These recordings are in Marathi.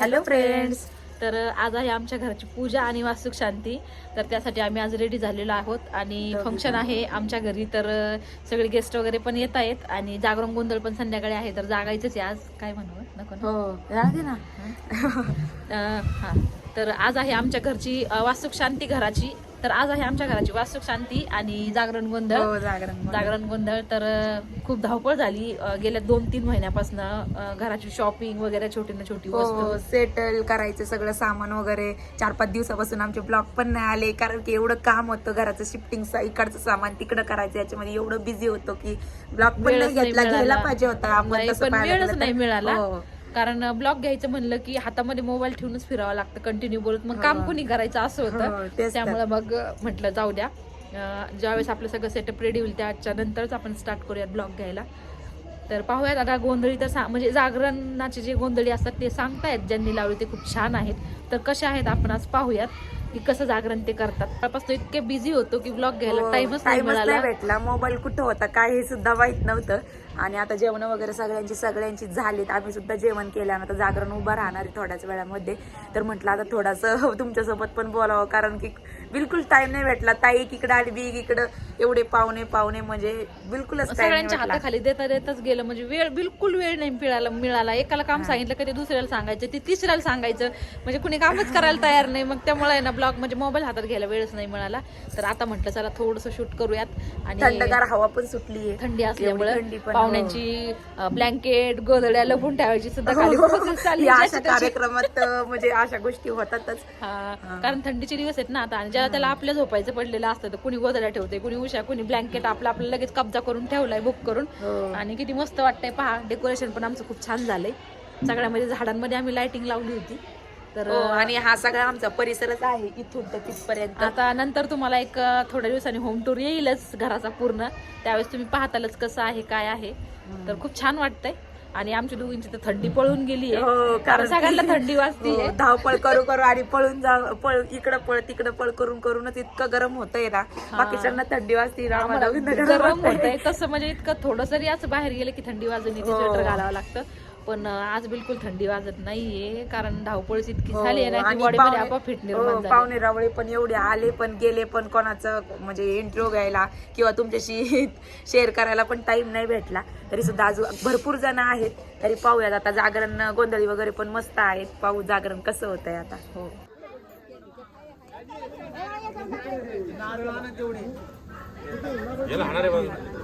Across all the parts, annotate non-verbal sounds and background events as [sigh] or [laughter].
हॅलो फ्रेंड्स तर आज आहे आमच्या घराची पूजा आणि वास्तुक शांती. तर त्यासाठी आम्ही आज रेडी झालेलो आहोत आणि फंक्शन आहे आमच्या घरी. तर सगळे गेस्ट वगैरे पण येत आहेत आणि जागरण गोंधळ पण संध्याकाळी आहे. तर जागायचंच आहे आज. काय म्हणू? नको ना? हो दे ना. हा. तर आज आहे आमच्या घरची वास्तुक शांती घराची. तर आज आहे आमच्या घराची वास्तुक शांती आणि जागरण गोंधळ. हो जागरण जागरण गोंधळ तर खूप धावपळ झाली. गेल्या दोन तीन महिन्यापासून घराची शॉपिंग वगैरे छोटी ना छोटी वस्तू सेटल करायचं सगळं सामान वगैरे. चार पाच दिवसापासून आमचे ब्लॉग पण नाही आले कारण की एवढं काम होतं घराचं शिफ्टिंग इकडचं सामान तिकडं करायचं याच्यामध्ये एवढं बिझी होतो की ब्लॉग पण नाही घेतला. घ्यायला पाहिजे होता वेळच नाही. मिळाला. हो. कारण ब्लॉग घ्यायचं म्हणलं की हातामध्ये मोबाईल ठेवूनच फिरावं लागतं कंटिन्यू बोलत मग हो. काम कुणी करायचं असं हो, होतं तर. त्यामुळे मग म्हटलं जाऊ द्या. ज्यावेळेस आपलं सगळं सेटअप रेडी होईल त्याच्या नंतरच आपण स्टार्ट करूयात ब्लॉग घ्यायला. तर पाहूयात आता गोंधळी तर सा म्हणजे जागरणाचे जे गोंधळी असतात ते सांगतायत ज्यांनी लावले ते खूप छान आहेत. तर कसे आहेत आपण आज पाहूयात की कसं जागरण ते करतात. त्यापासून इतके बिझी होतो की ब्लॉग घ्यायला हो, टाइमच नाही टाइमच मिळाला. भेटला. मोबाईल कुठं होता? काय हे सुद्धा माहीत नव्हतं. आणि आता जेवण वगैरे सगळ्यांची सगळ्यांची झालीत. आम्ही सुद्धा जेवण केलं. आणि आता जागरण उभं राहणार आहे थोड्याच वेळामध्ये. तर म्हटलं आता थोडंसं [laughs] तुमच्यासोबत पण बोलावं. कारण की बिलकुल टाइम नाही भेटला. ताई एकीकडे आली बी एकीकडे एवढे पाहुणे पाहुणे म्हणजे बिलकुलच सगळ्यांच्या. हाताखाली देता देताच गेलं. म्हणजे वेळ बिलकुल वेळ नाही मिळाला मिळाला. एकाला काम सांगितलं का ते दुसऱ्याला सांगायचं ते तिसऱ्याला सांगायचं. म्हणजे कुणी कामच करायला तयार नाही. मग त्यामुळे ना ब्लॉग म्हणजे मोबाईल हातात घ्यायला वेळच नाही मिळाला. तर आता म्हटलं चला थोडस शूट करूयात. आणि थंडगार हवा पण सुटली आहे थंडी असल्यामुळे थंडी पण. पाहुण्यांची ब्लँकेट गोधड्या लपून ठेवायची सुद्धा खाली process चालली. या ज्याची अशा. कार्यक्रमात म्हणजे अशा गोष्टी होतातच. हा, कारण थंडीचे दिवस आहेत ना आता आणि ज्याला त्याला आपल्या झोपायचं पडलेलं असतं कुणी गोधड्या ठेवते कुणी उशा कुणी ब्लँकेट आपलं आपलं लगेच कब्जा करून ठेवलाय बुक करून. हो. आणि किती मस्त वाटतंय पहा डेकोरेशन पण आमचं खूप छान झालंय. सगळ्यामध्ये झाडांमध्ये आम्ही लाइटिंग लावली होती. तर हो, आणि हा सगळा आमचा परिसरच आहे इथून तर तिथपर्यंत. आता नंतर तुम्हाला एक थोड्या दिवसांनी होम टूर येईलच घराचा पूर्ण. त्यावेळेस तुम्ही पाहतालच कसं आहे काय आहे. तर खूप छान वाटतंय. आणि आमच्या दोघींची तर थंडी पळून गेली हो, कारण सगळ्यांना थंडी [laughs] वाजती हो, धावपळ करू करू आणि पळून जा पळ इकडं पळ तिकडं पळ करून करूनच इतकं गरम होतंय ना. बाकीच्यांना थंडी वाजते गरम. होतंय. तसं म्हणजे इतकं थोडं जरी असं बाहेर गेलं की थंडी वाजून. स्वेटर घालावं लागतं. पण आज बिलकुल थंडी वाजत नाहीये कारण धावपळच इतकी हो, झाली आहे ना की आणि बॉडीमध्ये पाहुणे- आपोआप फिट हो, निर्माण झाली. पाहुणे रावळे पण एवढे आले पण गेले पण कोणाचं म्हणजे इंटरव्ह्यू घ्यायला किंवा तुमच्याशी [laughs] शेअर करायला पण टाइम नाही भेटला. तरी सुद्धा अजून भरपूर जण आहेत. तरी पाहूयात आता जागरण गोंधळी वगैरे पण मस्त आहेत. पाहू जागरण कसं होत आहे आता. हो.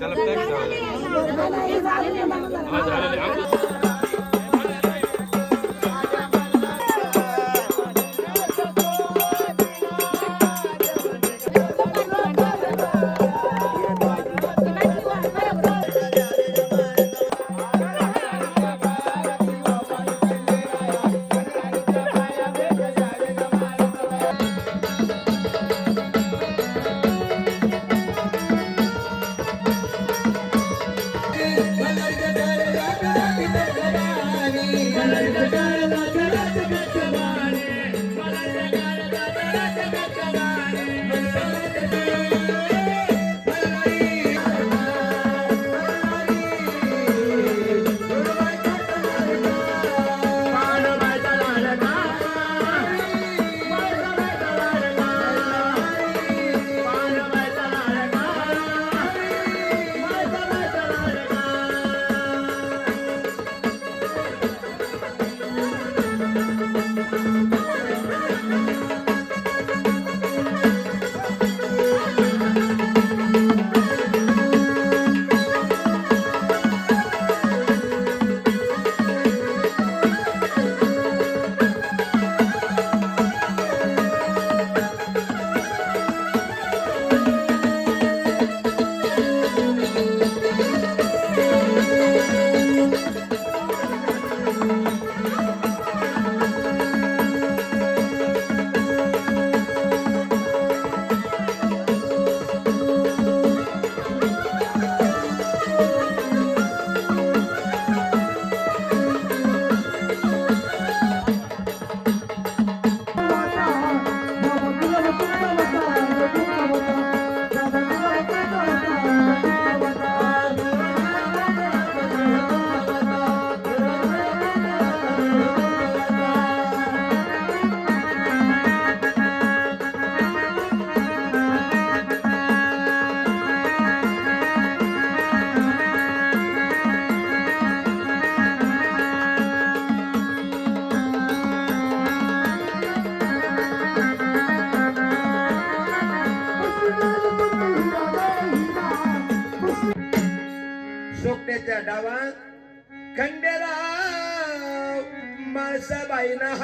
त्याला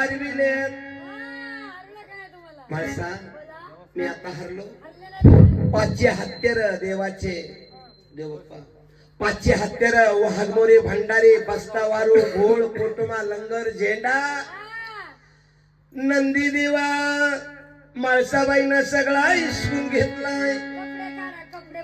हरविले माळसा मी आता हरलो? पाचशे हत्यार देवाचे. देवप्पा. पाचशे हत्यार वाघमोरे भंडारे बस्ता वारू घोड कोटमा लंगर झेंडा. नंदी देवा माळसाबाईनं सगळा हिसकून घेतलाय. कपडे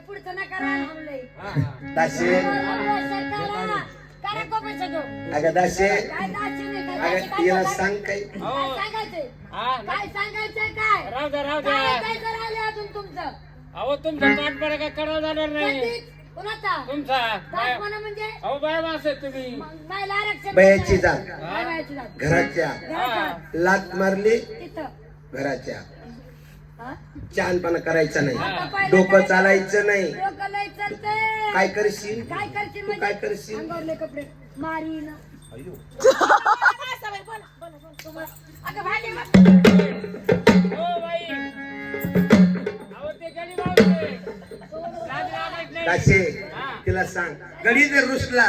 अगं दासे काय दाची नाही, काय दाची, अगं काय बोलायचं? सांग काय काय काय सांगायचंय काय? राहू द्या राहू काय द्या ऐकायचं राहिले अजून तुमचं? अहो तुमचा ताटपणा काय करावं जाणार नाही. कधीच? कुणाचा? तुमचा. बाय- म्हणजे? अहो बाय मास आहे तुम्ही. मग बायला आरक्षण बायाची जात. काय बायाची जात? घराच्या. घराच्या. लात मारली. तिथं. घराच्या. चहानपणा करायचा नाही. डोकं चालायचं नाही. काय करशील? काय करशील तू म्हणजे? काय करशील? अंगावरले कपडे. मारीन. अगं भांडे बघ. हो. दासे तिला सांग. गडी जर रुसला.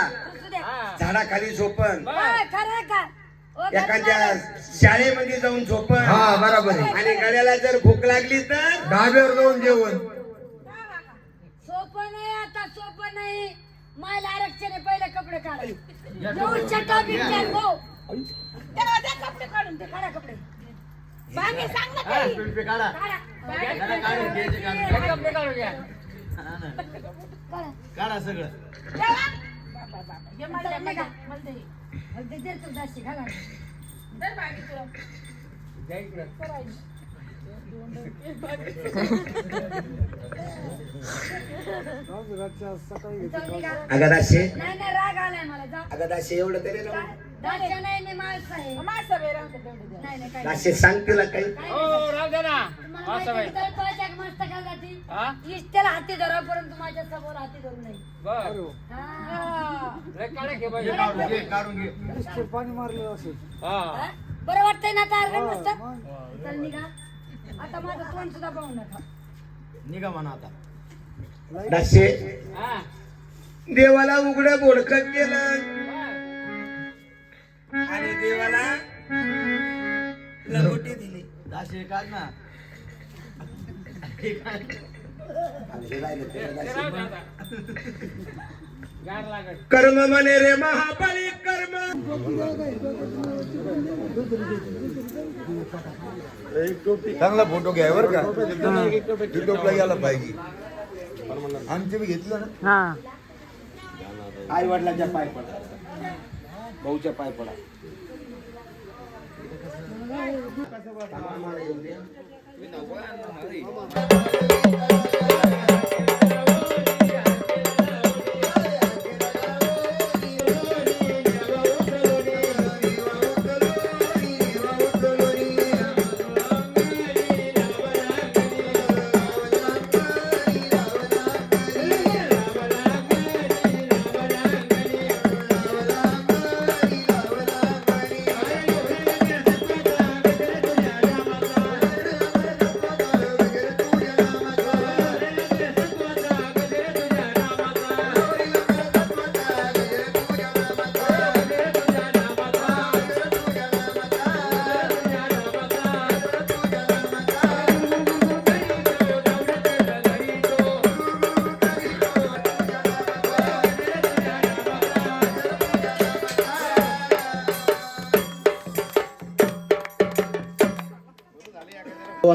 झाडाखाली झोपन काय, खरं आहे का? एखाद्या. शाळेमध्ये जाऊन झोपन हा बरोबर आहे. आणि गड्याला जर भूक लागली तर? डाब्यावर जाऊन जेवण. सोपं नाही आता सोपं नाही. मायला आरक्षण पहिले कपडे काढा. येऊन चटा बिचार गो तेव्हा द्या कपडे काढून ते काढा कपडे. बागे सांग ना काही. काढा. काढा. हे कपडे काढून घ्या. काढा. काढा सगळं. तेव्हा. हे मला ते दे तू दाशी, घाला. अगं दासे नाही नाही राग आलाय मला जा अगं दासे एवढं तरी राहू. दाशा नाही मी माणसं आहे. नाही नाही काय दासे सांग तिला काही. हो राहू ना. तुम्हाला असं बाई. मस्तकाला जाती? हा? इष्टेला हाती माझ्यासमोर हाती धरू नये बर. हा. लय काढा घे बाई. काढून घे काढून घे. हा. हा? बरं वाटतंय ना आता अर्धा मस्त? चल निघा. आता माझं तोंड सुद्धा पाहू नका. निघा म्हणा आता. हा. देवाला उघडं बोडखत केलं. बर. आणि देवाला लंगोटी दिली. दाशे काढ ना. कर्म म्हणे रे महाबळी कर्म. चांगला फोटो घ्या बरं का. युट्यूबला गेला पाहिजे. आमचे बी घेतलं ना? हा. आई वडिलांच्या पाय पडा भाऊच्या पाय पडा.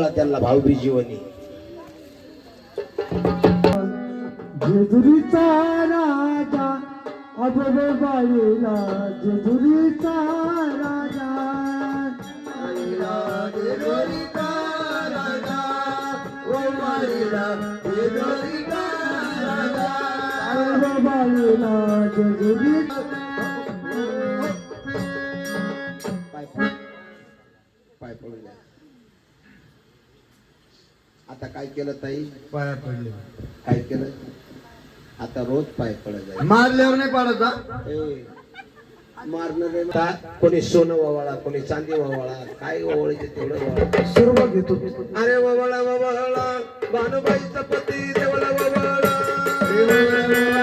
बोला त्यांना भाऊबी जीवनी. जेजुरीचा राजा अबबाईला जेजुरीचा राजा. जेजुरीचा राजा ओमाईला जेजुरीचा राजा. अबबाईला जेजुरी पाय पड. पाय पडू द्या आता काय केलं ताई? पाया पडले. काय केलं? आता रोज पाय पडत जाईल. मारल्यावर नाही पाडत? ए, मारणं नाही. का? कोणी सोनं ववाळा कोणी चांदी ववाळा काय ववाळायचे तेवढं ववाळा. सुरुवात घेतो. अरे ववाळा ववाळा भानुबाईचा पती देवळा ववाळा. भानुबाईचा पती देवळा ववाळा.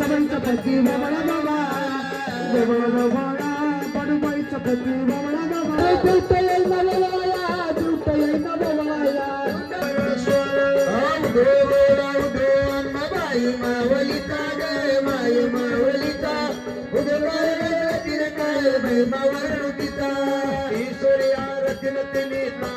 పడుపై చపతి బబడ బబా బబడ బబడా పడుపై చపతి బబడ బబా దుట్టయై మలవాయా దుట్టయై మలవాయా ఈశ్వరి ఆరతిన తిని నా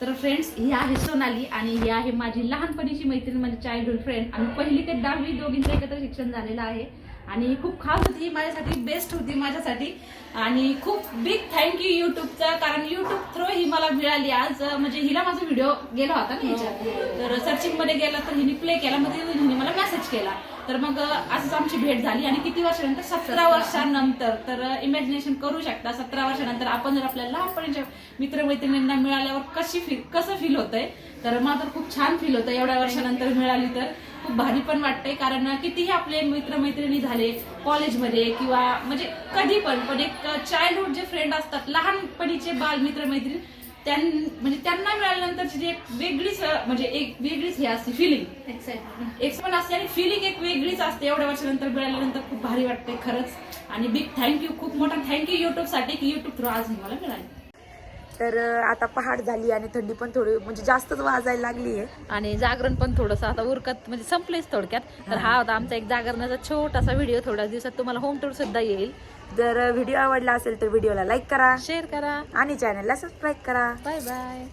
तर फ्रेंड्स ही आहे सोनाली आणि ही आहे माझी लहानपणीची मैत्रीण म्हणजे चाइल्डहूड फ्रेंड आणि पहिली ते दहावी दोघींचं एकत्र शिक्षण झालेलं आहे. आणि ही खूप खास होती ही माझ्यासाठी बेस्ट होती माझ्यासाठी. आणि खूप बिग थँक यू युट्यूबचा कारण युट्यूब थ्रू ही मला मिळाली. आज म्हणजे हिला माझा व्हिडिओ गेला होता ना हिच्या तर सर्चिंगमध्ये गेला तर हिने प्ले केला मग हिने मला मेसेज केला. तर मग असंच आमची भेट झाली. आणि किती वर्षानंतर? सतरा वर्षानंतर. तर इमॅजिनेशन करू शकता. सतरा वर्षानंतर आपण जर आपल्या लहानपणीच्या मित्रमैत्रिणींना मिळाल्यावर कशी फील कसं फील होतंय? तर मला तर खूप छान फील होतं. एवढ्या वर्षानंतर मिळाली तर खूप भारी पण वाटतंय. कारण कितीही आपले मित्रमैत्रिणी झाले कॉलेजमध्ये किंवा म्हणजे कधी पण पण एक चाइल्डहुड जे फ्रेंड असतात लहानपणीचे बाल मित्रमैत्रिणी म्हणजे त्यांना मिळाल्यानंतरची जी एक वेगळीच म्हणजे एक वेगळीच हे असते फिलिंग एक्साइटमेंट पण असते आणि फिलिंग एक वेगळीच असते. एवढ्या वर्षानंतर मिळाल्यानंतर खूप भारी वाटते खरंच. आणि बिग थँक्यू खूप मोठा थँक्यू युट्यूबसाठी की युट्यूब थ्रू आज ही मला मिळाली. तर आता पहाट झाली आणि थंडी पण थोडी म्हणजे जास्तच वाजायला लागली आहे. आणि जागरण पण थोडंसं आता उरकत म्हणजे संपलेच थोडक्यात. तर हा. होता आमचा एक जागरणाचा छोटासा व्हिडिओ थोड्या दिवसात तुम्हाला होम टूर सुद्धा येईल. जर व्हिडिओ आवडला असेल तर व्हिडिओला लाईक करा शेअर करा. आणि चॅनलला सबस्क्राईब करा. Bye bye.